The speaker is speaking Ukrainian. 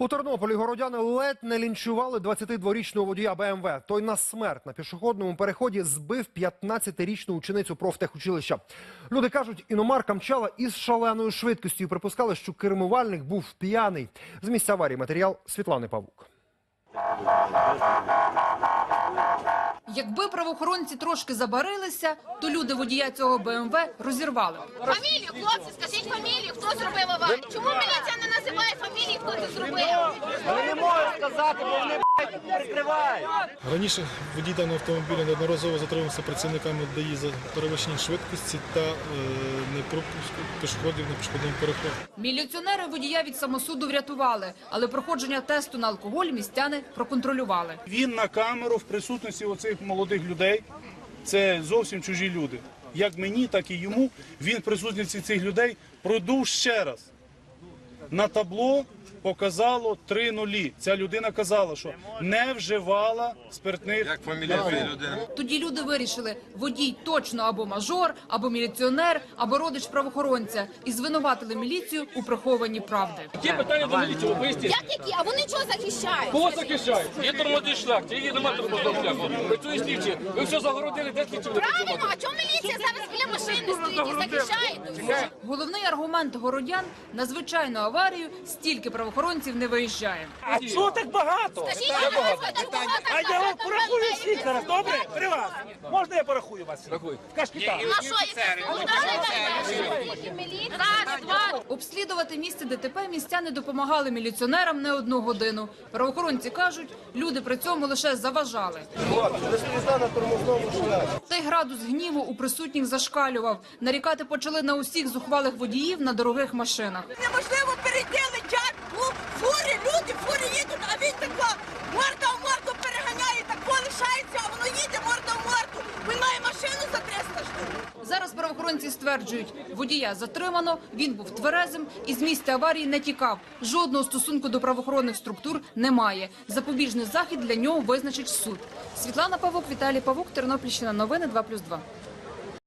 У Тернополі городяни ледь не лінчували 22-річного водія БМВ. Той на смерть на пішохідному переході збив 15-річну ученицю профтехучилища. Люди кажуть, іномарка мчала із шаленою швидкістю і припускали, що кермувальник був п'яний. З місця аварії матеріал Світлани Павук. Якби правоохоронці трошки забарилися, то люди водія цього БМВ розірвали. Фамілію, хлопці, скажіть фамілію, хто зробив аварію? Чому називає зробив? Не можу сказати, бо вони прикривають. Раніше водій даного автомобіля неодноразово затримався працівниками ДАІ за перевищення швидкості та е, непропуску пішоходів на пішохідному переході. Міліціонери водія від самосуду врятували, але проходження тесту на алкоголь містяни проконтролювали. Він на камеру в присутності оцих молодих людей. Це зовсім чужі люди. Як мені, так і йому. Він в присутності цих людей продув ще раз. На табло показало три нулі. Ця людина казала, що не вживала спиртних. Як фамілія цієї людини? Тоді люди вирішили, водій точно або мажор, або міліціонер, або родич правоохоронця, і звинуватили міліцію у прихованні правди. Є питання до міліції, поясніть. Як які? А вони чого захищають? Кого захищають? Є тормозний шлях, чи є немає тормозного шляху. Працює слідчі. Ви все загородили, де слідчі Правильно, а чому міліція зараз біля машини стоїть і захищає? Головний аргумент городян на звичайну аварію стільки правоохоронців не виїжджає. А чого так багато? Скажіть, так багато А я вам порахую всіх зараз, добре? При вас. Можна я порахую вас? Рахуй. Кашкіта. А Обслідувати місце ДТП містяни допомагали міліціонерам не одну годину. Правоохоронці кажуть, люди при цьому лише заважали. Та й градус гніву у присутніх зашкалював. Нарікати почали на усіх зухвалих водіїв на дорогих машинах. неможливо фури, люди, фури їдуть, а він тако морда в морду переганяє, тако лишається, а воно їде морда в морду. Він має машину за 300 штук. Зараз правоохоронці стверджують, водія затримано, він був тверезим і з місця аварії не тікав. Жодного стосунку до правоохоронних структур немає. Запобіжний захід для нього визначить суд. Світлана Павук, Віталій Павук, Тернопільщина. Новини 2+,2.